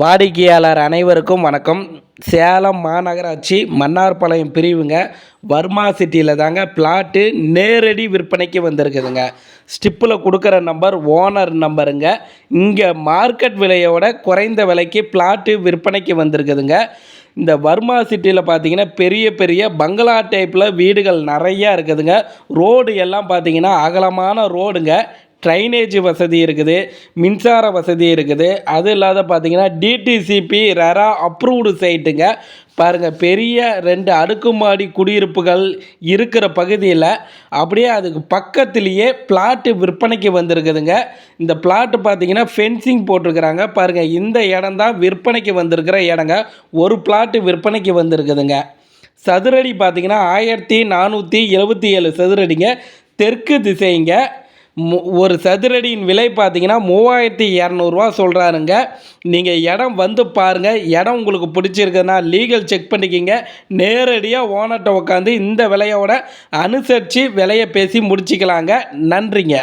வாடிக்கையாளர் அனைவருக்கும் வணக்கம். சேலம் மாநகராட்சி மன்னார்பாளையம் பிரிவுங்க வர்மா சிட்டியில் தாங்க பிளாட்டு நேரடி விற்பனைக்கு வந்திருக்குதுங்க. ஸ்டிப்பில் கொடுக்குற நம்பர் ஓனர் நம்பருங்க. இங்கே மார்க்கெட் விலையோட குறைந்த விலைக்கு பிளாட்டு விற்பனைக்கு வந்திருக்குதுங்க. இந்த வர்மா சிட்டியில் பார்த்தீங்கன்னா பெரிய பெரிய பங்களா டைப்பில் வீடுகள் நிறையா இருக்குதுங்க. ரோடு எல்லாம் பார்த்தீங்கன்னா அகலமான ரோடுங்க. ட்ரைனேஜ் வசதி இருக்குது மின்சார வசதி இருக்குது. அது இல்லாத பார்த்தீங்கன்னா டிடிசிபி ரெரா அப்ரூவ்டு சைட்டுங்க பாருங்கள் பெரிய ரெண்டு அடுக்குமாடி குடியிருப்புகள் இருக்கிற பகுதியில் அப்படியே அதுக்கு பக்கத்துலேயே பிளாட்டு விற்பனைக்கு வந்திருக்குதுங்க. இந்த பிளாட்டு பார்த்தீங்கன்னா ஃபென்சிங் போட்டிருக்கிறாங்க. பாருங்கள் இந்த இடம் தான் விற்பனைக்கு வந்திருக்கிற இடங்க. ஒரு பிளாட்டு விற்பனைக்கு வந்திருக்குதுங்க. சதுரடி பார்த்தீங்கன்னா ஆயிரத்தி நானூற்றி எழுபத்தி ஏழு சதுரடிங்க. தெற்கு திசைங்க. ஒரு சதுரடியின் விலை பார்த்தீங்கன்னா மூவாயிரத்தி இரநூறுவா சொல்கிறாருங்க நீங்கள் இடம் வந்து பாருங்கள் இடம் உங்களுக்கு பிடிச்சிருக்குன்னா லீகல் செக் பண்ணிக்கிங்க. நேரடியாக ஓனர்கிட்ட உட்காந்து இந்த விலையோட அனுசரித்து விலையை பேசி முடிச்சிக்கலாங்க. நன்றிங்க.